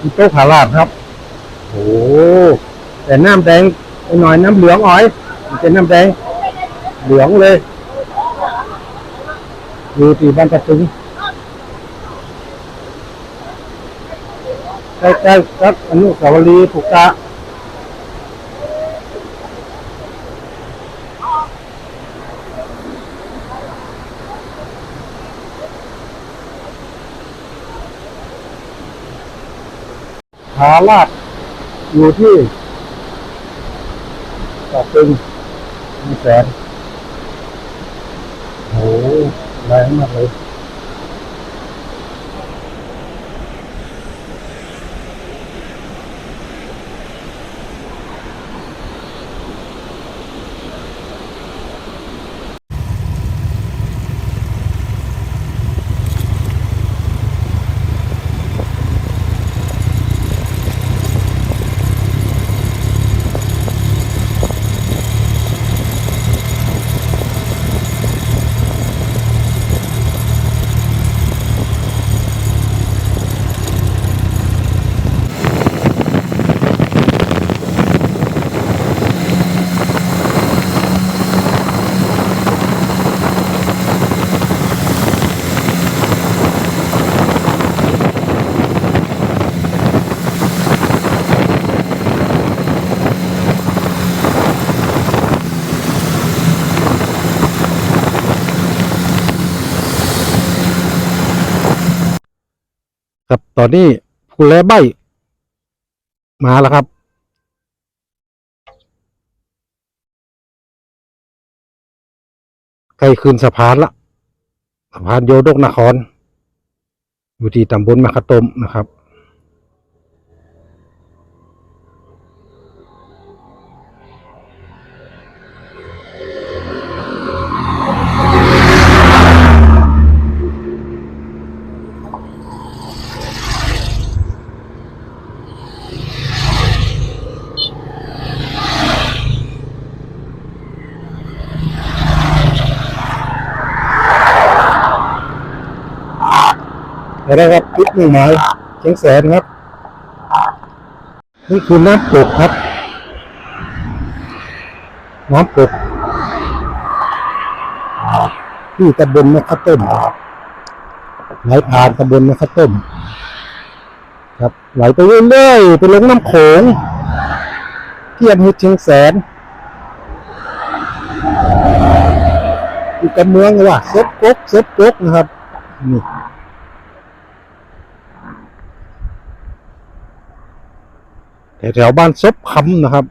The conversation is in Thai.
มีโต๊ะขาลาบครับ โอ้แต่น้ำแดงหน่อยน้ำเหลืองอ้อยมันเป็นน้ำแดงเหลืองเลยอยู่ที่บ้านกระสุงใกล้ๆกับอนุสาวรีย์ปุกะาลาดอยู่ที่ต่อตึงมีแสนโอ้แรงมากเลย ครับตอนนี้ผู้แลใบมาแล้วครับ ใกล้คืนสะพานละสะพานโยดกนคร อยู่ที่ตำบลมะขะตมนะครับ นะครับพิษหนึ่งไม้เชียงแสนครับ นี่คือน้ำปกครับ น้ำปกที่ตำบลมะขะต้มไหลผ่านตำบลมะขะต้ม ครับไหลไปเรื่อยๆไปลงน้ำโขงที่อำเภอเชียงแสนอยู่กับเมืองว่าเซฟกกเซฟกกนะครับนี่ แถวบ้านซบคำนะครับ